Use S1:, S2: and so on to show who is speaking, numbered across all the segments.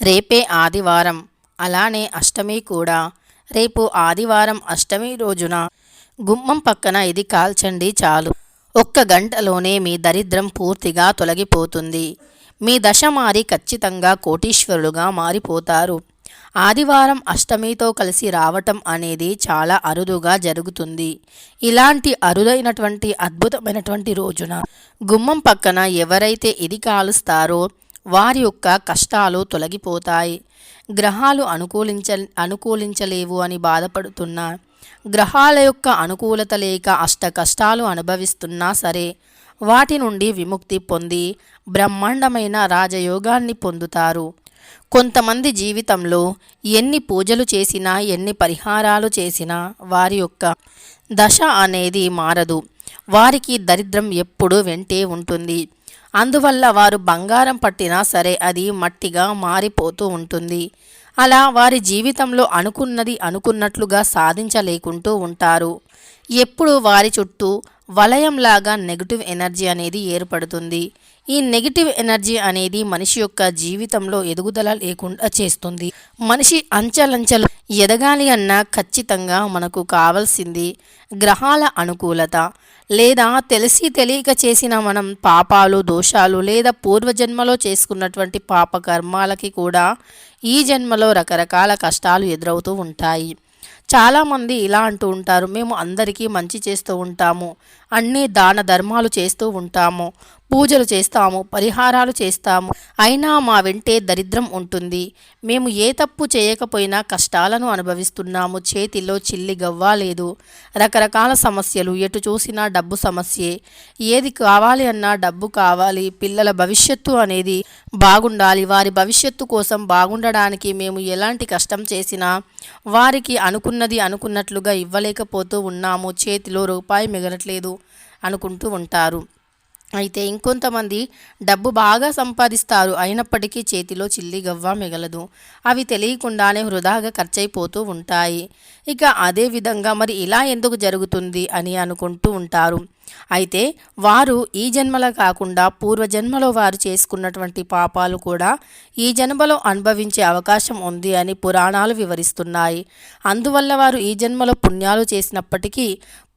S1: రేపే ఆదివారం. అలానే అష్టమి కూడా. రేపు ఆదివారం అష్టమి రోజున గుమ్మం పక్కన ఇది కాల్చండి చాలు. ఒక్క గంటలోనే మీ దరిద్రం పూర్తిగా తొలగిపోతుంది. మీ దశ మారి ఖచ్చితంగా కోటీశ్వరులుగా మారిపోతారు. ఆదివారం అష్టమితో కలిసి రావటం అనేది చాలా అరుదుగా జరుగుతుంది. ఇలాంటి అరుదైనటువంటి అద్భుతమైనటువంటి రోజున గుమ్మం పక్కన ఎవరైతే ఇది కాలుస్తారో వారి యొక్క కష్టాలు తొలగిపోతాయి. గ్రహాలు అనుకూలించ అనుకూలించలేవు అని బాధపడుతున్నా. గ్రహాల యొక్క అనుకూలత లేక అష్ట కష్టాలు అనుభవిస్తున్నా సరే వాటి నుండి విముక్తి పొంది బ్రహ్మాండమైన రాజయోగాన్ని పొందుతారు. కొంతమంది జీవితంలో ఎన్ని పూజలు చేసినా ఎన్ని పరిహారాలు చేసినా వారి యొక్క దశ అనేది మారదు. వారికి దరిద్రం ఎప్పుడూ వెంటే ఉంటుంది. అందువల్ల వారు బంగారం పట్టినా సరే అది మట్టిగా మారిపోతూ ఉంటుంది. అలా వారి జీవితంలో అనుకున్నది అనుకున్నట్లుగా సాధించలేకుంటూ ఉంటారు. ఎప్పుడు వారి చుట్టూ వలయంలాగా నెగిటివ్ ఎనర్జీ అనేది ఏర్పడుతుంది. ఈ నెగిటివ్ ఎనర్జీ అనేది మనిషి యొక్క జీవితంలో ఎదుగుదల లేకుండా చేస్తుంది. మనిషి అంచెలంచెలు ఎదగాలి అన్నా ఖచ్చితంగా మనకు కావాల్సింది గ్రహాల అనుకూలత. లేదా తెలిసి తెలియక చేసిన మనం పాపాలు దోషాలు లేదా పూర్వజన్మలో చేసుకున్నటువంటి పాప కర్మాలకి కూడా ఈ జన్మలో రకరకాల కష్టాలు ఎదురవుతూ ఉంటాయి. చాలామంది ఇలా అంటూ ఉంటారు మేము అందరికీ మంచి చేస్తూ ఉంటాము. అన్ని దాన ధర్మాలు చేస్తూ ఉంటాము. పూజలు చేస్తాము పరిహారాలు చేస్తాము. అయినా మా వెంటే దరిద్రం ఉంటుంది. మేము ఏ తప్పు చేయకపోయినా కష్టాలను అనుభవిస్తున్నాము. చేతిలో చిల్లి గవ్వాలేదు రకరకాల సమస్యలు ఎటు చూసినా డబ్బు సమస్యే. ఏది కావాలి అన్నా డబ్బు కావాలి. పిల్లల భవిష్యత్తు అనేది బాగుండాలి. వారి భవిష్యత్తు కోసం బాగుండడానికి మేము ఎలాంటి కష్టం చేసినా వారికి అనుకున్నది అనుకున్నట్లుగా ఇవ్వలేకపోతూ ఉన్నాము. చేతిలో రూపాయి మిగలట్లేదు. అనుకుంటూ ఉంటారు. అయితే ఇంకొంతమంది డబ్బు బాగా సంపాదిస్తారు. అయినప్పటికీ చేతిలో చిల్లి గవ్వ మిగలదు. అవి తెలియకుండానే వృధాగా ఖర్చయిపోతూ ఉంటాయి. ఇక అదే విధంగా మరి ఇలా ఎందుకు జరుగుతుంది అని అనుకుంటూ ఉంటారు. అయితే వారు ఈ జన్మలో కాకుండా పూర్వజన్మలో వారు చేసుకున్నటువంటి పాపాలు కూడా ఈ జన్మలో అనుభవించే అవకాశం ఉంది అని పురాణాలు వివరిస్తున్నాయి. అందువల్ల వారు ఈ జన్మలో పుణ్యాలు చేసినప్పటికీ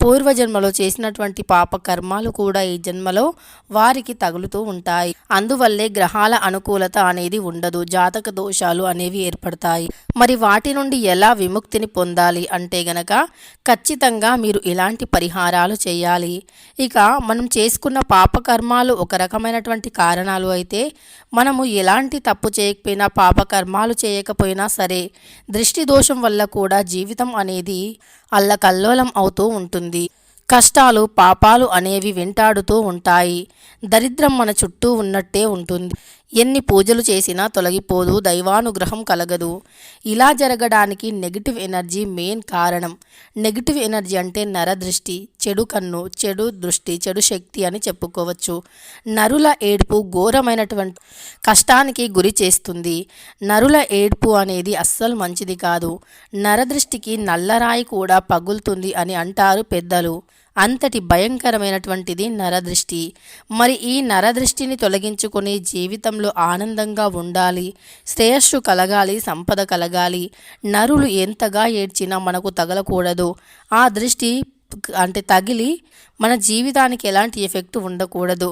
S1: పూర్వజన్మలో చేసినటువంటి పాప కర్మాలు కూడా ఈ జన్మలో వారికి తగులుతూ ఉంటాయి. అందువల్లే గ్రహాల అనుకూలత అనేది ఉండదు జాతక దోషాలు అనేవి ఏర్పడతాయి. మరి వాటి నుండి ఎలా విముక్తిని పొందాలి అంటే గనక ఖచ్చితంగా మీరు ఇలాంటి పరిహారాలు చేయాలి. ఇక మనం చేసుకున్న పాపకర్మాలు ఒక రకమైనటువంటి కారణాలు అయితే మనము ఎలాంటి తప్పు చేయకపోయినా పాపకర్మాలు చేయకపోయినా సరే దృష్టి దోషం వల్ల కూడా జీవితం అనేది అల్లకల్లోలం అవుతూ ఉంటుంది. కష్టాలు పాపాలు అనేవి వెంటాడుతూ ఉంటాయి. దరిద్రం మన చుట్టూ ఉన్నట్టే ఉంటుంది. ఎన్ని పూజలు చేసినా తొలగిపోదు దైవానుగ్రహం కలగదు. ఇలా జరగడానికి నెగిటివ్ ఎనర్జీ మెయిన్ కారణం. నెగిటివ్ ఎనర్జీ అంటే నరదృష్టి చెడు కన్ను చెడు దృష్టి చెడు శక్తి అని చెప్పుకోవచ్చు. నరుల ఏడుపు ఘోరమైనటువంటి కష్టానికి గురి చేస్తుంది. నరుల ఏడుపు అనేది అస్సలు మంచిది కాదు. నరదృష్టికి నల్లరాయి కూడా పగులుతుంది అని అంటారు పెద్దలు. అంతటి భయంకరమైనటువంటిది నరదృష్టి. మరి ఈ నరదృష్టిని తొలగించుకొని జీవితంలో ఆనందంగా ఉండాలి శ్రేయస్సు కలగాలి సంపద కలగాలి నరులు ఎంతగా ఏడ్చినా మనకు తగలకూడదు. ఆ దృష్టి అంటే తగిలి మన జీవితానికి ఎలాంటి ఎఫెక్ట్ ఉండకూడదు.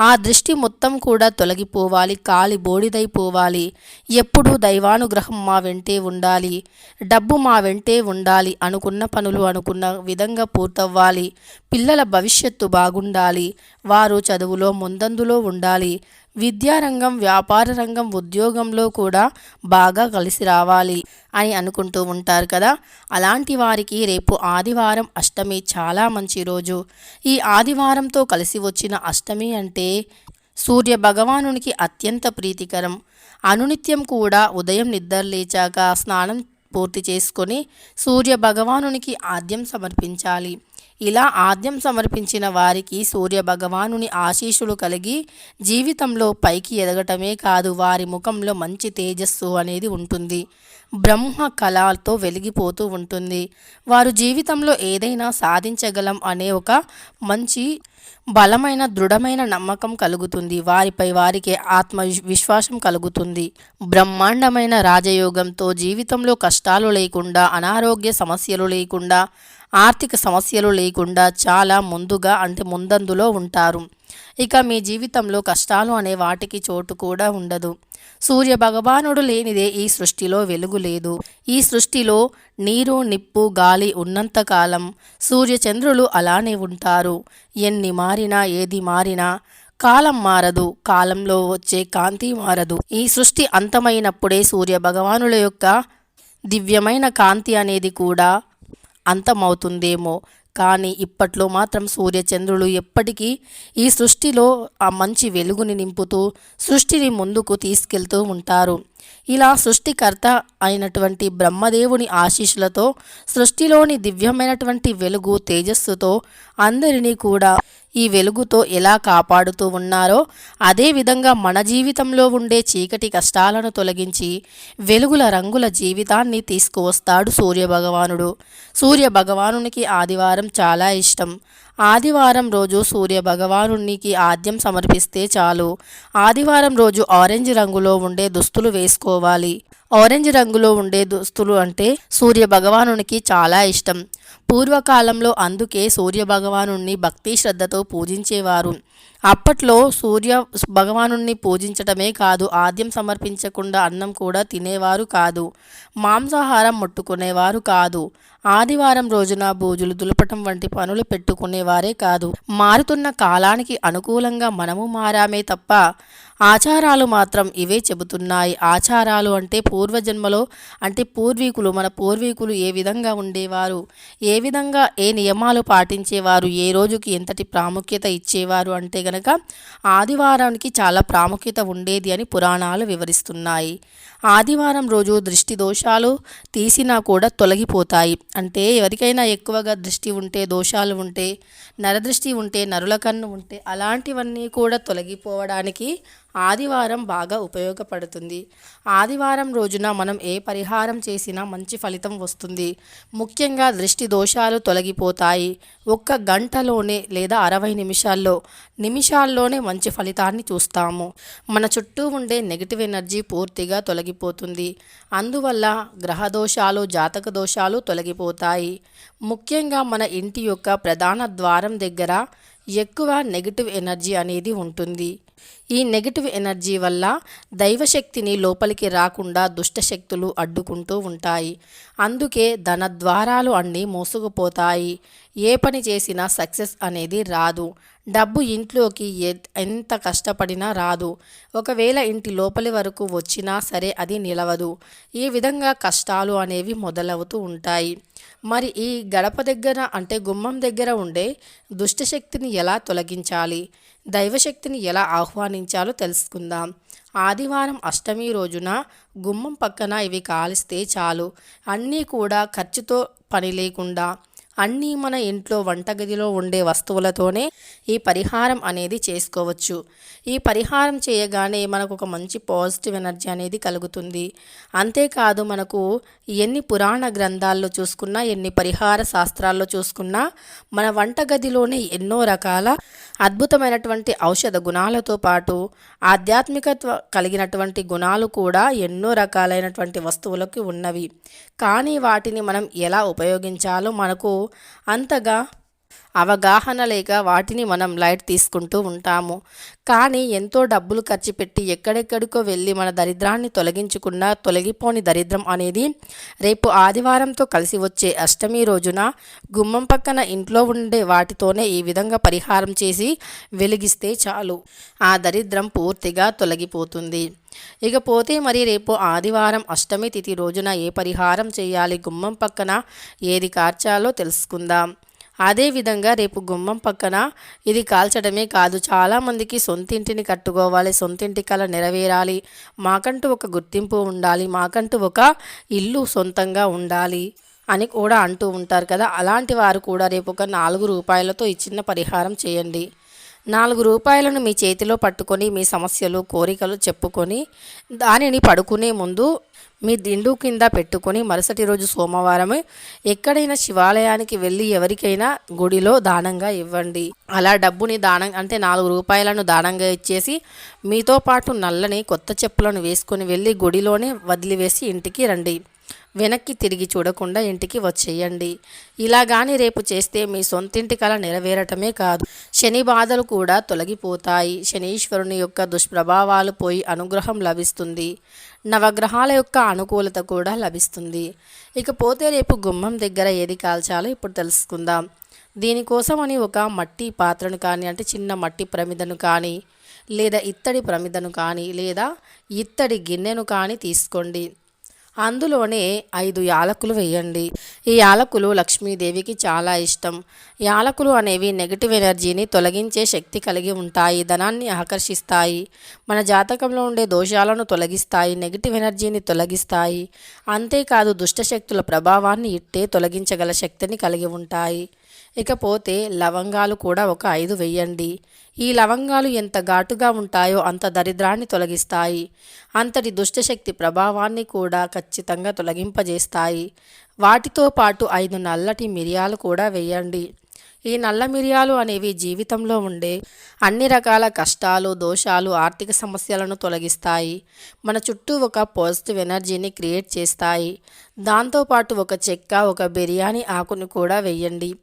S1: ఆ దృష్టి మొత్తం కూడా తొలగిపోవాలి కాలి బోడిదైపోవాలి. ఎప్పుడూ దైవానుగ్రహం మా వెంటే ఉండాలి డబ్బు మా వెంటే ఉండాలి అనుకున్న పనులు అనుకున్న విధంగా పూర్తవ్వాలి. పిల్లల భవిష్యత్తు బాగుండాలి వారు చదువులో ముందందులో ఉండాలి విద్యారంగం వ్యాపార రంగం ఉద్యోగంలో కూడా బాగా కలిసి రావాలి అని అనుకుంటూ ఉంటారు కదా. అలాంటి వారికి రేపు ఆదివారం అష్టమి చాలా మంచి రోజు. ఈ ఆదివారంతో కలిసి వచ్చిన అష్టమి అంటే సూర్య భగవానునికి అత్యంత ప్రీతికరం. అనునిత్యం కూడా ఉదయం నిద్ర లేచాక స్నానం పూర్తి చేసుకొని సూర్య భగవానునికి ఆద్యం సమర్పించాలి. ఇలా ఆద్యం సమర్పించిన వారికి సూర్య భగవానుని ఆశీస్సులు కలిగి జీవితంలో పైకి ఎదగటమే కాదు వారి ముఖంలో మంచి తేజస్సు అనేది ఉంటుంది. బ్రహ్మ కళతో వెలిగిపోతూ ఉంటుంది. వారు జీవితంలో ఏదైనా సాధించగలం అనే ఒక మంచి బలమైన దృఢమైన నమ్మకం కలుగుతుంది. వారిపై వారికి ఆత్మ విశ్వాసం కలుగుతుంది. బ్రహ్మాండమైన రాజయోగంతో జీవితంలో కష్టాలు లేకుండా అనారోగ్య సమస్యలు లేకుండా ఆర్థిక సమస్యలు లేకుండా చాలా ముందుగా అంటే ముందందులో ఉంటారు. ఇక మీ జీవితంలో కష్టాలు అనే వాటికి చోటు కూడా ఉండదు. సూర్య భగవానుడు లేనిదే ఈ సృష్టిలో వెలుగు లేదు. ఈ సృష్టిలో నీరు నిప్పు గాలి ఉన్నంతకాలం సూర్యచంద్రులు అలానే ఉంటారు. ఎన్ని మారినా ఏది మారినా కాలం మారదు కాలంలో వచ్చే కాంతి మారదు. ఈ సృష్టి అంతమైనప్పుడే సూర్య భగవానుల యొక్క దివ్యమైన కాంతి అనేది కూడా అంతమవుతుందేమో. కానీ ఇప్పట్లో మాత్రం సూర్యచంద్రులు ఎప్పటికీ ఈ సృష్టిలో ఆ మంచి వెలుగుని నింపుతూ సృష్టిని ముందుకు తీసుకెళ్తూ ఉంటారు. ఇలా సృష్టికర్త అయినటువంటి బ్రహ్మదేవుని ఆశీస్సులతో సృష్టిలోని దివ్యమైనటువంటి వెలుగు తేజస్సుతో అందరినీ కూడా ఈ వెలుగుతో ఎలా కాపాడుతూ ఉన్నారో అదేవిధంగా మన జీవితంలో ఉండే చీకటి కష్టాలను తొలగించి వెలుగుల రంగుల జీవితాన్ని తీసుకువస్తాడు సూర్యభగవానుడు. సూర్య భగవానునికి ఆదివారం చాలా ఇష్టం. ఆదివారం రోజు సూర్య భగవానునికి ఆద్యం సమర్పిస్తే చాలు. ఆదివారం రోజు ఆరెంజ్ రంగులో ఉండే దుస్తులు వేసుకోవాలి. ఆరెంజ్ రంగులో ఉండే దుస్తులు అంటే సూర్య భగవానునికి చాలా ఇష్టం. పూర్వకాలంలో అందుకే సూర్య భగవాను భక్తి శ్రద్ధతో పూజించేవారు. అప్పట్లో సూర్య భగవాను పూజించటమే కాదు ఆద్యం సమర్పించకుండా అన్నం కూడా తినేవారు కాదు. మాంసాహారం ముట్టుకునేవారు కాదు. ఆదివారం రోజున బూజులు దులపటం వంటి పనులు పెట్టుకునేవారే కాదు. మారుతున్న కాలానికి అనుకూలంగా మనము మారామే తప్ప ఆచారాలు మాత్రం ఇవే చెబుతున్నాయి. ఆచారాలు అంటే పూర్వజన్మలో అంటే పూర్వీకులు మన పూర్వీకులు ఏ విధంగా ఉండేవారు? ఏ విధంగా ఏ నియమాలు పాటించేవారు? ఏ రోజుకి ఎంతటి ప్రాముఖ్యత ఇచ్చేవారు? అంటే గనక ఆదివారానికి చాలా ప్రాముఖ్యత ఉండేది అని పురాణాలు వివరిస్తున్నాయి. ఆదివారం రోజు దృష్టి దోషాలు తీసినా కూడా తొలగిపోతాయి. అంటే ఎవరికైనా ఎక్కువగా దృష్టి ఉంటే దోషాలు ఉంటే నరదృష్టి ఉంటే నరుల కన్ను ఉంటే అలాంటివన్నీ కూడా తొలగిపోవడానికి ఆదివారం బాగా ఉపయోగపడుతుంది. ఆదివారం రోజున మనం ఏ పరిహారం చేసినా మంచి ఫలితం వస్తుంది. ముఖ్యంగా దృష్టి దోషాలు తొలగిపోతాయి. ఒక్క గంటలోనే లేదా అరవై నిమిషాల్లో నిమిషాల్లోనే మంచి ఫలితాన్ని చూస్తాము. మన చుట్టూ ఉండే నెగిటివ్ ఎనర్జీ పూర్తిగా తొలగిపోతుంది. అందువల్ల గ్రహ దోషాలు జాతక దోషాలు తొలగిపోతాయి. ముఖ్యంగా మన ఇంటి యొక్క ప్రధాన ద్వారం దగ్గర ఎక్కువ నెగిటివ్ ఎనర్జీ అనేది ఉంటుంది. ఈ నెగిటివ్ ఎనర్జీ వల్ల దైవశక్తిని లోపలికి రాకుండా దుష్టశక్తులు అడ్డుకుంటూ ఉంటాయి. అందుకే ధన ద్వారాలు అన్నీ మోసుకుపోతాయి. ఏ పని చేసినా సక్సెస్ అనేది రాదు. డబ్బు ఇంట్లోకి ఎంత కష్టపడినా రాదు. ఒకవేళ ఇంటి లోపలి వరకు వచ్చినా సరే అది నిలవదు. ఈ విధంగా కష్టాలు అనేవి మొదలవుతూ ఉంటాయి. మరి ఈ గడప దగ్గర అంటే గుమ్మం దగ్గర ఉండే దుష్టశక్తిని ఎలా తొలగించాలి? దైవశక్తిని ఎలా ఆహ్వానించాలో తెలుసుకుందాం. ఆదివారం అష్టమి రోజున గుమ్మం పక్కన ఇవి కాలిస్తే చాలు. అన్నీ కూడా ఖర్చుతో పని లేకుండా అన్నీ మన ఇంట్లో వంటగదిలో ఉండే వస్తువులతోనే ఈ పరిహారం అనేది చేసుకోవచ్చు. ఈ పరిహారం చేయగానే మనకు ఒక మంచి పాజిటివ్ ఎనర్జీ అనేది కలుగుతుంది. అంతేకాదు మనకు ఎన్ని పురాణ గ్రంథాల్లో చూసుకున్నా ఎన్ని పరిహార శాస్త్రాల్లో చూసుకున్నా మన వంటగదిలోనే ఎన్నో రకాల అద్భుతమైనటువంటి ఔషధ గుణాలతో పాటు ఆధ్యాత్మికత్వ కలిగినటువంటి గుణాలు కూడా ఎన్నో రకాలైనటువంటి వస్తువులకు ఉన్నవి. కానీ వాటిని మనం ఎలా ఉపయోగించాలో మనకు అంతగా అవగాహన లేక వాటిని మనం లైట్ తీసుకుంటూ ఉంటాము. కానీ ఎంతో డబ్బులు ఖర్చు పెట్టి ఎక్కడెక్కడికో వెళ్ళి మన దరిద్రాన్ని తొలగించుకున్న తొలగిపోని దరిద్రం అనేది రేపు ఆదివారంతో కలిసి వచ్చే అష్టమి రోజున గుమ్మం పక్కన ఇంట్లో ఉండే వాటితోనే ఈ విధంగా పరిహారం చేసి వెలిగిస్తే చాలు. ఆ దరిద్రం పూర్తిగా తొలగిపోతుంది. ఇకపోతే మరి రేపు ఆదివారం అష్టమి తిథి రోజున ఏ పరిహారం చేయాలి? గుమ్మం పక్కన ఏది కార్చాలో తెలుసుకుందాం. అదేవిధంగా రేపు గుమ్మం పక్కన ఇది కాల్చడమే కాదు. చాలామందికి సొంతింటిని కట్టుకోవాలి సొంతింటి కళ నెరవేరాలి. మాకంటూ ఒక గుర్తింపు ఉండాలి మాకంటూ ఒక ఇల్లు సొంతంగా ఉండాలి అని కూడా అంటూ ఉంటారు కదా. అలాంటి వారు కూడా రేపు ఒక నాలుగు రూపాయలతో ఈ చిన్న పరిహారం చేయండి. నాలుగు రూపాయలను మీ చేతిలో పట్టుకొని మీ సమస్యలు కోరికలు చెప్పుకొని దానిని పడుకునే ముందు మీ దిండు కింద పెట్టుకొని మరుసటి రోజు సోమవారం ఎక్కడైనా శివాలయానికి వెళ్ళి ఎవరికైనా గుడిలో దానంగా ఇవ్వండి. అలా డబ్బుని దానం అంటే నాలుగు రూపాయలను దానంగా ఇచ్చేసి మీతో పాటు నల్లని కొత్త చెప్పులను వేసుకొని వెళ్ళి గుడిలోనే వదిలివేసి ఇంటికి రండి. వెనక్కి తిరిగి చూడకుండా ఇంటికి వచ్చేయండి. ఇలా కానీ రేపు చేస్తే మీ సొంతింటి కళ నెరవేరటమే కాదు. శని బాధలు కూడా తొలగిపోతాయి. శనీశ్వరుని యొక్క దుష్ప్రభావాలు పోయి అనుగ్రహం లభిస్తుంది. నవగ్రహాల యొక్క అనుకూలత కూడా లభిస్తుంది. ఇకపోతే రేపు గుమ్మం దగ్గర ఏది కాల్చాలో ఇప్పుడు తెలుసుకుందాం. దీనికోసమని ఒక మట్టి పాత్రను కానీ అంటే చిన్న మట్టి ప్రమిదను కానీ లేదా ఇత్తడి ప్రమిదను కానీ లేదా ఇత్తడి గిన్నెను కానీ తీసుకోండి. అందులోనే ఐదు యాలకులు వేయండి. ఈ యాలకులు లక్ష్మీదేవికి చాలా ఇష్టం. యాలకులు అనేవి నెగిటివ్ ఎనర్జీని తొలగించే శక్తి కలిగి ఉంటాయి ధనాన్ని ఆకర్షిస్తాయి. మన జాతకంలో ఉండే దోషాలను తొలగిస్తాయి నెగిటివ్ ఎనర్జీని తొలగిస్తాయి. అంతేకాదు దుష్టశక్తుల ప్రభావాన్ని ఇట్టే తొలగించగల శక్తిని కలిగి ఉంటాయి. ఇకపోతే లవంగాలు కూడా ఒక ఐదు వెయ్యండి ఈ లవంగాలు ఎంత ఘాటుగా ఉంటాయో అంత దరిద్రాన్ని తొలగిస్తాయి. అంతటి దుష్టశక్తి ప్రభావాన్ని కూడా ఖచ్చితంగా తొలగింపజేస్తాయి. వాటితో పాటు ఐదు నల్లటి మిరియాలు కూడా వేయండి. ఈ నల్ల మిరియాలు అనేవి జీవితంలో ఉండే అన్ని రకాల కష్టాలు దోషాలు ఆర్థిక సమస్యలను తొలగిస్తాయి. మన చుట్టూ ఒక పాజిటివ్ ఎనర్జీని క్రియేట్ చేస్తాయి. దాంతోపాటు ఒక చెక్క ఒక బిర్యానీ ఆకును కూడా వెయ్యండి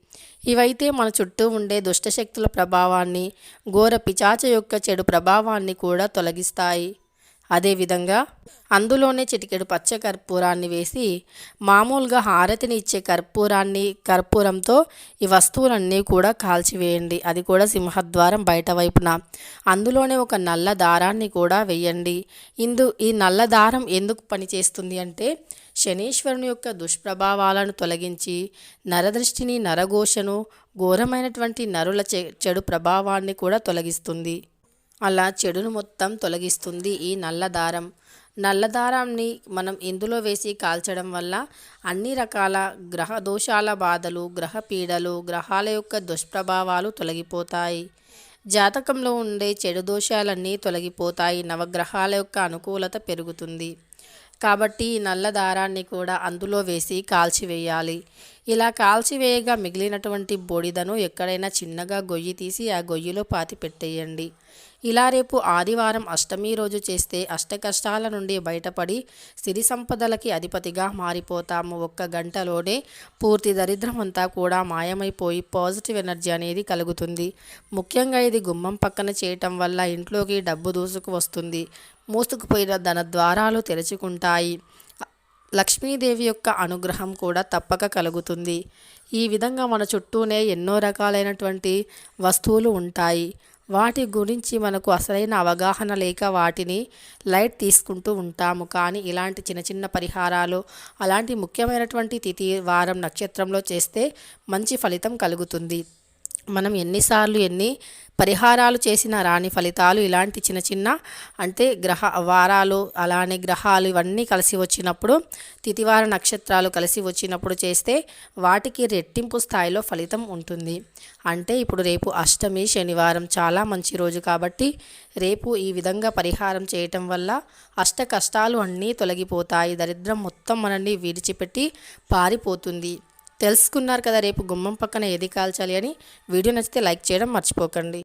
S1: ఇవైతే మన చుట్టూ ఉండే దుష్టశక్తుల ప్రభావాన్ని ఘోర పిచాచ యొక్క చెడు ప్రభావాన్ని కూడా తొలగిస్తాయి. అదేవిధంగా అందులోనే చిటికెడు పచ్చ కర్పూరాన్ని వేసి మామూలుగా హారతిని ఇచ్చే కర్పూరాన్ని కర్పూరంతో ఈ వస్తువులన్నీ కూడా కాల్చివేయండి అది కూడా సింహద్వారం బయట వైపున. అందులోనే ఒక నల్ల దారాన్ని కూడా వేయండి. ఇందు ఈ నల్ల దారం ఎందుకు పనిచేస్తుంది అంటే శనీశ్వరుని యొక్క దుష్ప్రభావాలను తొలగించి నరదృష్టిని నరఘోషను ఘోరమైనటువంటి నరుల చెడు ప్రభావాన్ని కూడా తొలగిస్తుంది. అలా చెడును మొత్తం తొలగిస్తుంది ఈ నల్లదారం నల్లదారాన్ని మనం ఇందులో వేసి కాల్చడం వల్ల అన్ని రకాల గ్రహ దోషాల బాధలు గ్రహ పీడలు గ్రహాల యొక్క దుష్ప్రభావాలు తొలగిపోతాయి. జాతకంలో ఉండే చెడు దోషాలన్నీ తొలగిపోతాయి. నవగ్రహాల యొక్క అనుకూలత పెరుగుతుంది. కాబట్టి ఈ నల్ల దారాన్ని కూడా అందులో వేసి కాల్చివేయాలి. ఇలా కాల్చివేయగా మిగిలినటువంటి బొడిదను ఎక్కడైనా చిన్నగా గొయ్యి తీసి ఆ గొయ్యిలో పాతి పెట్టేయండి. ఇలా రేపు ఆదివారం అష్టమి రోజు చేస్తే అష్టకష్టాల నుండి బయటపడి సిరి సంపదలకి అధిపతిగా మారిపోతాము. ఒక్క గంటలోనే పూర్తి దరిద్రం అంతా కూడా మాయమైపోయి పాజిటివ్ ఎనర్జీ అనేది కలుగుతుంది. ముఖ్యంగా ఇది గుమ్మం పక్కన చేయటం వల్ల ఇంట్లోకి డబ్బు దూసుకు వస్తుంది. మూసుకుపోయిన ధన ద్వారాలు తెరుచుకుంటాయి. లక్ష్మీదేవి యొక్క అనుగ్రహం కూడా తప్పక కలుగుతుంది. ఈ విధంగా మన చుట్టూనే ఎన్నో రకాలైనటువంటి వస్తువులు ఉంటాయి. వాటి గురించి మనకు అసలైన అవగాహన లేక వాటిని లైట్ తీసుకుంటూ ఉంటాము. కానీ ఇలాంటి చిన్న చిన్న పరిహారాలు అలాంటి ముఖ్యమైనటువంటి తిథి వారం నక్షత్రంలో చేస్తే మంచి ఫలితం కలుగుతుంది. మనం ఎన్నిసార్లు ఎన్ని పరిహారాలు చేసినా రాని ఫలితాలు ఇలాంటి చిన్న చిన్న అంటే గ్రహ వారాలు అలానే గ్రహాలు ఇవన్నీ కలిసి వచ్చినప్పుడు తితివార నక్షత్రాలు కలిసి వచ్చినప్పుడు చేస్తే వాటికి రెట్టింపు స్థాయిలో ఫలితం ఉంటుంది. అంటే ఇప్పుడు రేపు అష్టమి శనివారం చాలా మంచి రోజు కాబట్టి రేపు ఈ విధంగా పరిహారం చేయటం వల్ల అష్ట కష్టాలు అన్నీ తొలగిపోతాయి. దరిద్రం మొత్తం మనల్ని విడిచిపెట్టి పారిపోతుంది. తెలుసుకున్నారు కదా రేపు గుమ్మం పక్కన ఏది కాల్చాలి అని. వీడియో నచ్చితే లైక్ చేయడం మర్చిపోకండి.